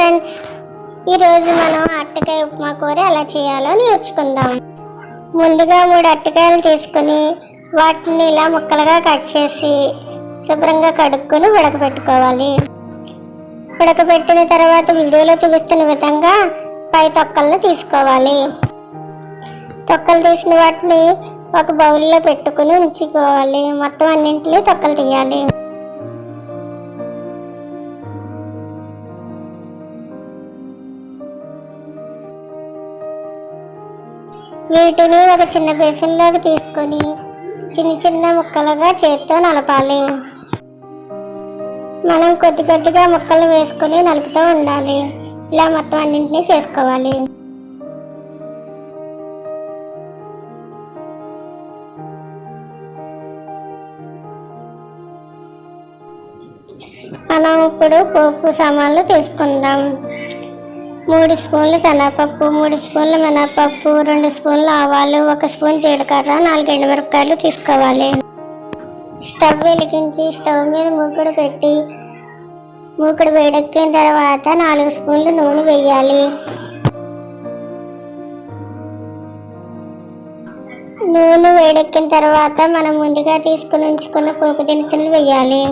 ఈరోజు మనం అట్టకాయ ఉప్మా కూర ఎలా చేయాలో నేర్చుకుందాం. ముందుగా మూడు అట్టకాయలు తీసుకుని వాటిని ఇలా ముక్కలుగా కట్ చేసి శుభ్రంగా కడుక్కొని ఉడకబెట్టుకోవాలి. ఉడకబెట్టిన తర్వాత వీడియోలో చూపిస్తున్న విధంగా పై తొక్కలను తీసుకోవాలి. తొక్కలు తీసిన వాటిని ఒక బౌల్లో పెట్టుకుని ఉంచుకోవాలి. మొత్తం అన్నింటిలో తొక్కలు తీయాలి. వీటిని ఒక చిన్న బేసన్లోకి తీసుకొని చిన్న చిన్న ముక్కలుగా చేత్తో నలపాలి. మనం కొద్ది కొద్దిగా ముక్కలు వేసుకొని నలుపుతూ ఉండాలి. ఇలా మొత్తం అన్నింటినీ చేసుకోవాలి. మనం ఇప్పుడు పోపు సామాన్లు తీసుకుందాం. మూడు స్పూన్లు శనగపప్పు మూడు స్పూన్లు మినపప్పు రెండు స్పూన్లు ఆవాలు ఒక స్పూన్ జీలకర్ర నాలుగు ఎండుమిరపకాయలు తీసుకోవాలి. స్టవ్ వెలిగించి స్టవ్ మీద మూకుడు పెట్టి మూకుడు వేడెక్కిన తర్వాత నాలుగు స్పూన్లు నూనె వేయాలి. నూనె వేడెక్కిన తర్వాత మనం ముందుగా తీసుకుని ఉంచుకున్న పోపు దినుసులు వేయాలి.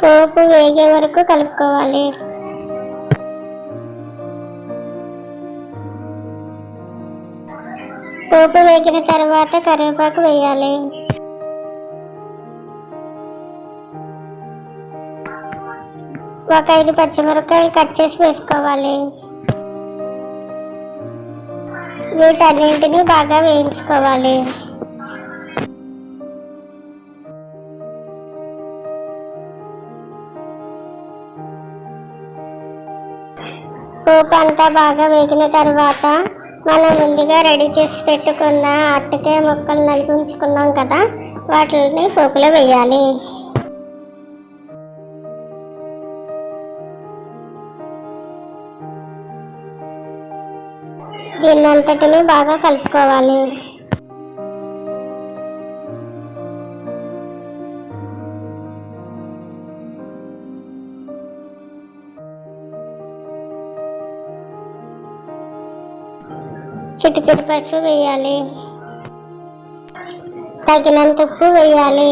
పోపు వేగే వరకు కలుపుకోవాలి. పోపు వేగిన తర్వాత కరివేపాకు వేయాలి. ఒక ఐదు పచ్చిమిరపకాయలు కట్ చేసి వేసుకోవాలి. వీటన్నింటినీ బాగా వేయించుకోవాలి. పోపు అంతా బాగా వేగిన తర్వాత మనం ముందుగా రెడీ చేసి పెట్టుకున్న అట్టకాయ ముక్కలు నలిపి ఉంచుకున్నాం కదా వాటిని పోపులో వేయాలి. దీన్నంతటిని బాగా కలుపుకోవాలి. చిటికెడు పసుపు వేయాలి. తగినంత ఉప్పు వేయాలి.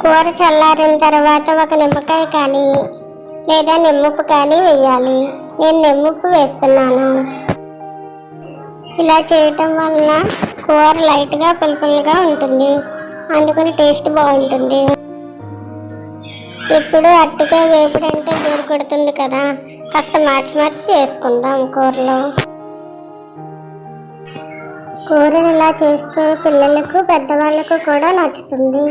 కూర చల్లారిన తర్వాత ఒక నిమ్మకాయ కానీ లేదా నిమ్మప్పు కానీ వేయాలి. నేను నిమ్మప్పు వేస్తున్నాను. ఇలా చేయటం వలన కూర లైట్గా పులుపులుగా ఉంటుంది. అందుకని టేస్ట్ బాగుంటుంది. ఇప్పుడు అట్టికాయ వేపుడు అంటే కొడుతుంది కదా. కాస్త మార్చి మార్చి చేసుకుందాం కూరలో. కూరని ఇలా చేస్తే పిల్లలకు పెద్దవాళ్ళకు కూడా నచ్చుతుంది.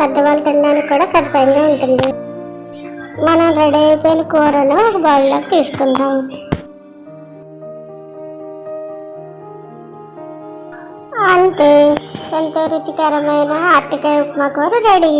పెద్దవాళ్ళు తినడానికి కూడా సదుపాయంగా ఉంటుంది. మనం రెడీ అయిపోయిన కూరను ఒక బౌల్లోకి తీసుకుందాం. అంతే. ఎంతో రుచికరమైన అరటికాయ ఉప్మా కూర రెడీ.